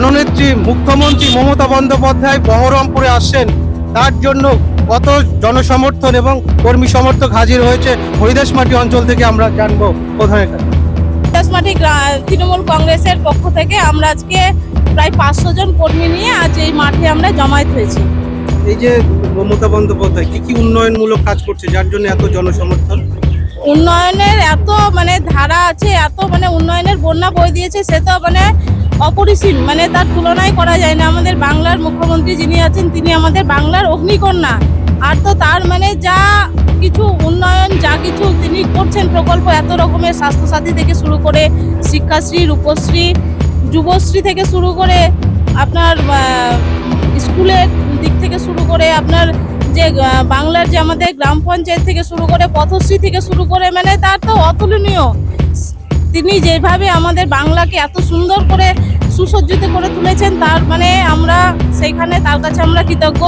জননেত্রী মুখ্যমন্ত্রী মমতা বন্দ্যোপাধ্যায় বহরমপুরে আসছেন। তার জন্য কত জনসমর্থন এবং কর্মী সমর্থক হাজির হয়েছে হরিদাস হরিদাসমাটি অঞ্চল থেকে আমরা জানব প্রধানের কাছে। দাসমাটি তৃণমূল কংগ্রেসের পক্ষ থেকে আমরা আজকে প্রায় পাঁচশো জন কর্মী নিয়ে আজ এই মাঠে আমরা জমায়েত হয়েছি। এই যে মমতা বন্দ্যোপাধ্যায় কি কি উন্নয়নমূলক কাজ করছে? যার জন্য এত জনসমর্থন? উন্নয়নের এত মানে ধারা আছে, এত মানে উন্নয়নের বন্যা বই দিয়েছে, সে তো মানে অপরিসীম। মানে তার তুলনাই করা যায় না। আমাদের বাংলার মুখ্যমন্ত্রী যিনি আছেন, তিনি আমাদের বাংলার অগ্নিকন্যা। আর তো তার মানে যা কিছু উন্নয়ন, যা কিছু তিনি করছেন, প্রকল্প এত রকমের স্বাস্থ্যসাথী থেকে শুরু করে শিক্ষাশ্রী, রূপশ্রী, যুবশ্রী থেকে শুরু করে আপনার স্কুলের দিক থেকে শুরু করে আপনার যে বাংলার যে আমাদের গ্রাম পঞ্চায়েত থেকে শুরু করে পথশ্রী থেকে শুরু করে মানে তার তো অতুলনীয়। তিনি যেভাবে আমাদের বাংলাকে এত সুন্দর করে সুসজ্জিত করে তুলেছেন তার মানে আমরা সেইখানে তার কাছে আমরা কৃতজ্ঞ।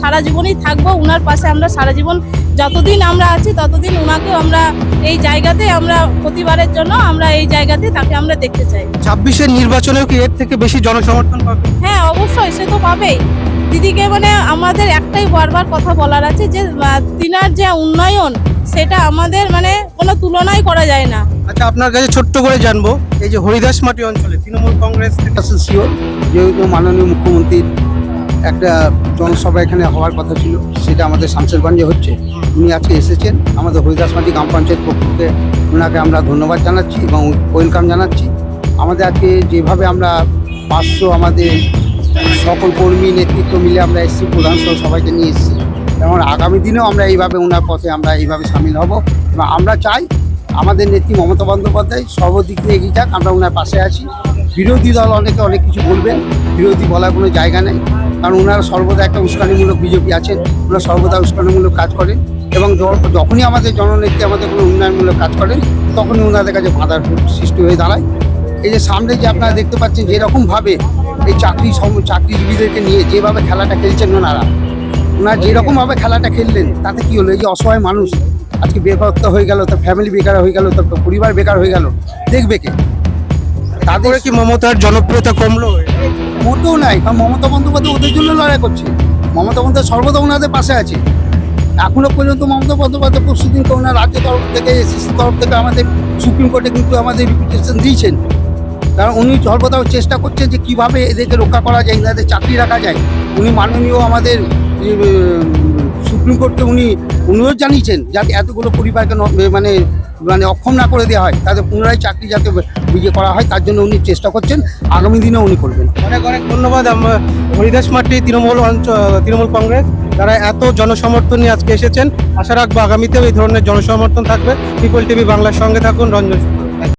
সারা জীবনই থাকব উনার পাশে আমরা সারা জীবন যতদিন আমরা আছি ততদিন উনাকেও আমরা এই জায়গাতে আমরা প্রতিবারের জন্য আমরা এই জায়গাতে তাকে আমরা দেখতে চাই। ছাব্বিশের নির্বাচনেও কি এর থেকে বেশি জনসমর্থন পাবে? হ্যাঁ অবশ্যই সে তো পাবেই। দিদিকে মানে আমাদের একটাই বারবার কথা বলার আছে যে তিনার যে উন্নয়ন, সেটা আমাদের মানে কোনো তুলনাই করা যায় না। আচ্ছা আপনার কাছে ছোট্ট করে জানব, এই যে হরিদাস মাটি অঞ্চলে তৃণমূল কংগ্রেস শিওর যেহেতু মাননীয় মুখ্যমন্ত্রীর একটা জনসভা এখানে হওয়ার কথা ছিল, সেটা আমাদের শামশেরগঞ্জে হচ্ছে। উনি আজকে এসেছেন, আমাদের হরিদাসমাটি গ্রাম পঞ্চায়েত পক্ষ থেকে ওনাকে আমরা ধন্যবাদ জানাচ্ছি এবং ওয়েলকাম জানাচ্ছি। আমাদের আজকে যেভাবে আমরা পাঁচশো আমাদের সকল কর্মী, নেতৃত্ব মিলে আমরা এসেছি, প্রধান সহ সবাইকে নিয়ে এসেছি। এবং আগামী দিনেও আমরা এইভাবে ওনার পথে আমরা এইভাবে সামিল হব। এবং আমরা চাই আমাদের নেত্রী মমতা বন্দ্যোপাধ্যায় সর্বদিক দিয়ে এগিয়ে যাক, আমরা ওনার পাশে আছি। বিরোধী দল অনেকে অনেক কিছু বলবেন, বিরোধী বলার কোনো জায়গা নেই। কারণ ওনারা সর্বদা একটা উস্কানিমূলক বিজেপি আছেন, ওনারা সর্বদা উস্কানিমূলক কাজ করেন এবং যখনই আমাদের জননেত্রী আমাদের কোনো উন্নয়নমূলক কাজ করেন, তখনই ওনাদের কাছে বাধার সৃষ্টি হয়ে দাঁড়ায়। এই যে সামনে যে আপনারা দেখতে পাচ্ছেন যেরকমভাবে এই চাকরি সম- চাকরিজীবীদেরকে নিয়ে যেভাবে খেলাটা খেলছেন ওনারা ওনারা যেরকমভাবে খেলাটা খেললেন তাতে কি হলো? এই যে অসহায় মানুষ আজকে বেকারত্ব হয়ে গেল তার ফ্যামিলি বেকার হয়ে গেল তার পরিবার বেকার হয়ে গেল দেখবে কে? তাদের কি মমতার জনপ্রিয়তা কমলো? মোটেও নাই কারণ মমতা বন্দ্যোপাধ্যায় ওদের জন্য লড়াই করছে। মমতা বন্দ্যোপাধ্যায় সর্বদা ওনাদের পাশে আছে। এখনও পর্যন্ত মমতা বন্দ্যোপাধ্যায় পরশুদিন তো ওনার রাজ্য তরফ থেকে এসএসসি তরফ থেকে আমাদের সুপ্রিম কোর্টে কিন্তু আমাদের রিপিটেশন দিয়েছেন। কারণ উনি সর্বদা চেষ্টা করছেন যে কীভাবে এদেরকে রক্ষা করা যায় এদের চাকরি রাখা যায়। উনি মাননীয় আমাদের সুপ্রিম কোর্টকে উনি অনুরোধ জানিয়েছেন যাতে এতগুলো পরিবারকে মানে মানে অক্ষম না করে দেওয়া হয়, তাদের পুনরায় চাকরি যাতে ইয়ে করা হয়, তার জন্য উনি চেষ্টা করছেন, আগামী দিনেও উনি করবেন। অনেক অনেক ধন্যবাদ আমরা হরিদাসমাটি তৃণমূল তৃণমূল কংগ্রেস তারা এত জনসমর্থন নিয়ে আজকে এসেছেন, আশা রাখব আগামীতেও এই ধরনের জনসমর্থন থাকবে। পিপল টিভি বাংলার সঙ্গে থাকুন, রঞ্জন।